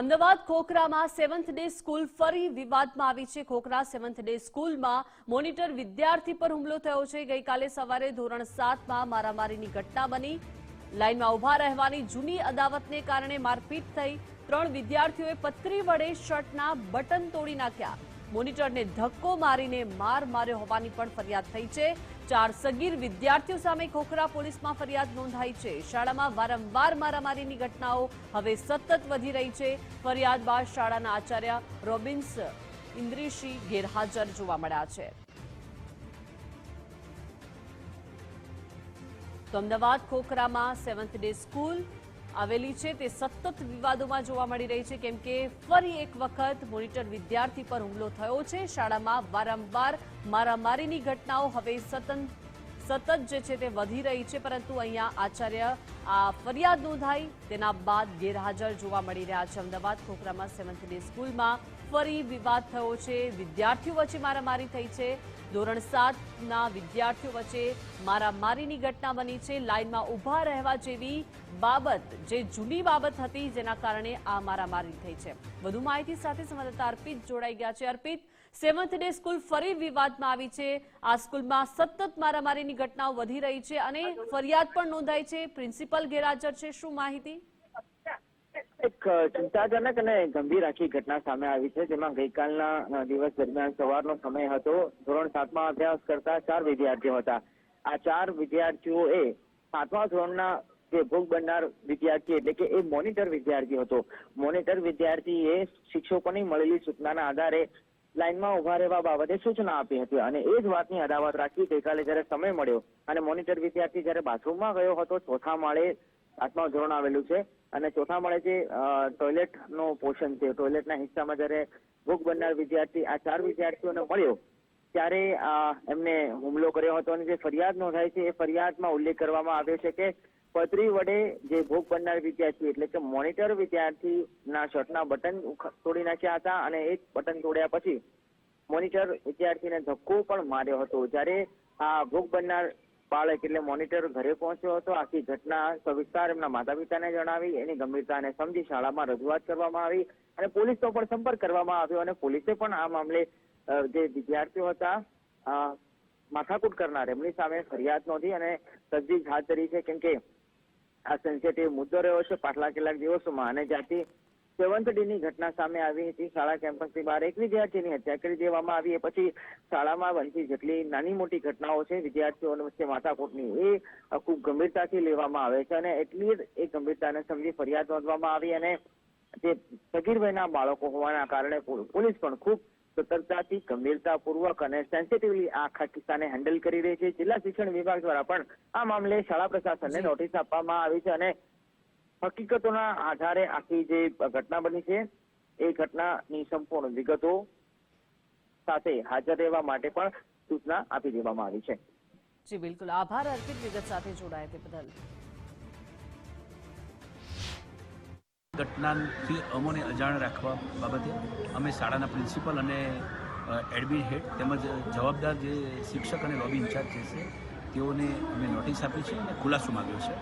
અમદાવાદ ખોખરામાં seventh day school ફરી વિવાદમાં આવી છે. ખોખરા સેવન્થ ડે સ્કૂલમાં મોનિટર વિદ્યાર્થી પર હુમલો થયો છે. ગઈકાલે સવારે ધોરણ સાતમાં મારામારીની ઘટના બની. લાઇનમાં ઊભા રહેવાની જૂની અદાવતને કારણે મારપીટ થઈ. ત્રણ વિદ્યાર્થીઓએ પત્રી વડે શર્ટના બટન તોડી નાખ્યા. મોનિટરને ધક્કો મારીને માર માર્યો હોવાની પણ ફરિયાદ થઈ છે. ચાર સગીર વિદ્યાર્થીઓ સામે ખોખરા પોલીસમાં ફરિયાદ નોંધાઈ છે. શાળામાં વારંવાર મારામારીની ઘટનાઓ હવે સતત વધી રહી છે. ફરિયાદ બાદ શાળાના આચાર્ય રોબિન્સ ઇન્દ્રિશી ગેરહાજર જોવા મળ્યા છે. તો અમદાવાદ ખોખરામાં સેવન્થ ડે સ્કૂલ આવેલી છે. તે સતત વિવાદોમાં જોવા મળી રહી છે. કેમ કે ફરી એક વખત મોનિટર વિદ્યાર્થી પર હુમલો થયો છે. શાળામાં વારંવાર મારામારીની ઘટનાઓ હવે સતત સતત જે છે તે વધી રહી છે. પરંતુ અહીંયા આચાર્ય ફરિયાદ નોંધાઈ, તેના બાદ ગેરહાજર જોવા મળી રહ્યા છે. અમદાવાદ ખોખરામાં સેવન્થ ડે સ્કૂલમાં ફરી વિવાદ થયો છે. વિદ્યાર્થીઓ વચ્ચે મારામારી થઈ છે. ધોરણ સાતના વિદ્યાર્થીઓ વચ્ચે મારામારીની ઘટના બની છે. લાઇનમાં ઊભા રહેવા જેવી બાબત, જે જૂની બાબત હતી, જેના કારણે આ મારામારી થઈ છે. વધુ માહિતી સાથે સંવાદદાતા અર્પિત જોડાઈ ગયા છે. અર્પિત સેવન્થ ડે સ્કૂલ ફરી વિવાદમાં આવી છે. આ સ્કૂલમાં સતત મારામારીની ઘટનાઓ વધી રહી છે અને ફરિયાદ પણ નોંધાઈ છે. પ્રિન્સિપલ ગેરહાજર છે, શું માહિતી? એક ચિંતાજનક અને ગંભીર આખી ઘટના સામે આવી છે, જેમાં ગઈકાલના દિવસ દરમિયાન સવારનો સમય હતો. ધોરણ સાતમાં અભ્યાસ કરતા ચાર વિદ્યાર્થીઓ હતા. આ ચાર વિદ્યાર્થીઓએ સાતમા ધોરણના જે ભોગ બનનાર વિદ્યાર્થી એટલે કે એ મોનિટર વિદ્યાર્થી હતો. મોનિટર વિદ્યાર્થીએ શિક્ષકોની મળેલી સૂચનાના આધારે લાઇનમાં ઊભા રહેવા બાબતે સૂચના આપી હતી અને એ જ વાતની અદાવત રાખી ગઈકાલે જ્યારે સમય મળ્યો અને મોનિટર વિદ્યાર્થી જ્યારે બાથરૂમમાં ગયો હતો, ચોથા માળે સાતમા ધોરણ આવેલું છે અને ચોથા માળે જે ટોયલેટ નો પોર્શન છે, ટોયલેટના હિસ્સામાં જ્યારે ભૂખ બનનાર વિદ્યાર્થી, આ ચાર વિદ્યાર્થીઓને મળ્યો, ત્યારે એમને હુમલો કર્યો હતો અને જે ફરિયાદ નોંધાઈ છે એ ફરિયાદમાં ઉલ્લેખ કરવામાં આવ્યો છે કે પત્રી વડે જે ભોગ બનનાર વિદ્યાર્થી એટલે કે મોનિટર વિદ્યાર્થીના શર્ટના બટન તોડી નાખ્યા હતા અને એક બટન તોડ્યા પછી મોનિટર વિદ્યાર્થીને ધક્કો પણ માર્યો હતો. જ્યારે આ ભોગ બનનાર બાળક એટલે મોનિટર ઘરે પહોંચ્યો હતો, આખી ઘટના સવિસ્તાર એમના માતા પિતાને જણાવી, એની ગંભીરતાને સમજી શાળામાં રજૂઆત કરવામાં આવી અને પોલીસનો પણ સંપર્ક કરવામાં આવ્યો અને પોલીસે પણ આ મામલે જે વિદ્યાર્થીઓ હતા માથાકૂટ કરનાર એમની સામે ફરિયાદ નોંધી અને તજદીજ હાથ ધરી છે. કેમ કે આ સેન્સિટિવ મુદ્દો રહ્યો છે. પાછલા કેટલાક દિવસોમાં અને જ્યાંથી સેવન્થ ડી ઘટના સામે આવી હતી, શાળા કેમ્પસની બહાર એક વિદ્યાર્થીની હત્યા કરી દેવામાં આવી. એ પછી શાળામાં બનતી જેટલી નાની મોટી ઘટનાઓ છે, વિદ્યાર્થીઓ વચ્ચે માથાકૂટની, એ ખૂબ ગંભીરતાથી લેવામાં આવે છે અને એટલી જ એ ગંભીરતાને સમજી ફરિયાદ નોંધવામાં આવી અને સગીર વયના બાળકો હોવાના કારણે પોલીસ પણ ખૂબ સતર્કતાથી ગંભીરતાપૂર્વક અને સેન્સિટિવલી આખા કિસ્સાને હેન્ડલ કરી રહી છે. જિલ્લા શિક્ષણ વિભાગ દ્વારા પણ આ મામલે શાળા પ્રશાસનને નોટિસ આપવામાં આવી છે અને હકીકતોના આધારે આખી જે ઘટના બની છે એ ઘટનાની સંપૂર્ણ વિગતો સાથે હાજર રહેવા માટે પણ સૂચના આપી દેવામાં આવી છે. જી બિલકુલ. આભાર અર્પિત વિગત સાથે જોડાયા તે બદલ. ઘટનાથી અમોને અજાણ રાખવા બાબતે અમે શાળાના પ્રિન્સિપલ અને એડમિન હેડ તેમજ જવાબદાર જે શિક્ષક અને લોબી ઇન્ચાર્જ જે છે, તેઓને અમે નોટિસ આપી છે અને ખુલાસો માગ્યો છે.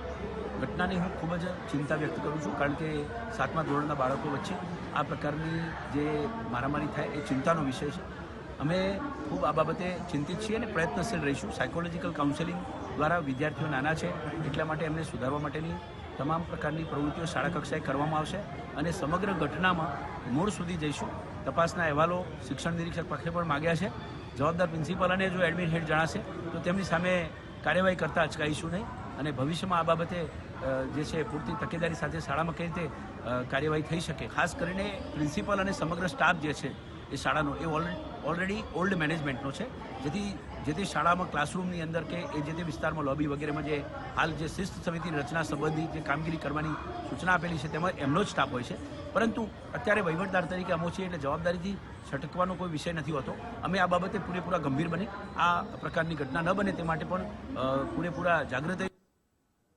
ઘટનાની હું ખૂબ જ ચિંતા વ્યક્ત કરું છું કારણ કે સાતમા ધોરણના બાળકો વચ્ચે આ પ્રકારની જે મારામારી થાય એ ચિંતાનો વિષય છે. અમે ખૂબ આ બાબતે ચિંતિત છીએ અને પ્રયત્નશીલ રહીશું. સાયકોલોજીકલ કાઉન્સેલિંગ દ્વારા વિદ્યાર્થીઓ નાના છે એટલા માટે એમને સુધારવા માટેની તમામ પ્રકારની પ્રવૃત્તિઓ શાળા કક્ષાએ કરવામાં આવશે અને સમગ્ર ઘટનામાં મૂળ સુધી જઈશું. તપાસના અહેવાલો શિક્ષણ નિરીક્ષક પક્ષે પણ માગ્યા છે. જવાબદાર પ્રિન્સિપલ અને જો એડમિન હેડ જણાશે, તો તેમની સામે કાર્યવાહી કરતા અચકાઈશું નહીં અને ભવિષ્યમાં આ બાબતે જે છે પૂરતી તકેદારી સાથે શાળામાં કઈ રીતે કાર્યવાહી થઈ શકે. ખાસ કરીને પ્રિન્સિપલ અને સમગ્ર સ્ટાફ જે છે એ શાળાનો, એ ઓલરેડી ઓલ્ડ મેનેજમેન્ટનો છે. જેથી જે તે શાળામાં ક્લાસરૂમની અંદર કે એ જે તે વિસ્તારમાં લોબી વગેરેમાં જે હાલ જે શિસ્ત સમિતિની રચના સંબંધિત જે કામગીરી કરવાની સૂચના આપેલી છે, તેમાં એમનો જ સ્ટાફ હોય છે. પરંતુ અત્યારે વહીવટદાર તરીકે અમો છીએ એટલે જવાબદારીથી છટકવાનો કોઈ વિષય નથી હોતો. અમે આ બાબતે પૂરેપૂરા ગંભીર બની. આ પ્રકારની ઘટના ન બને તે માટે પણ પૂરેપૂરા જાગૃત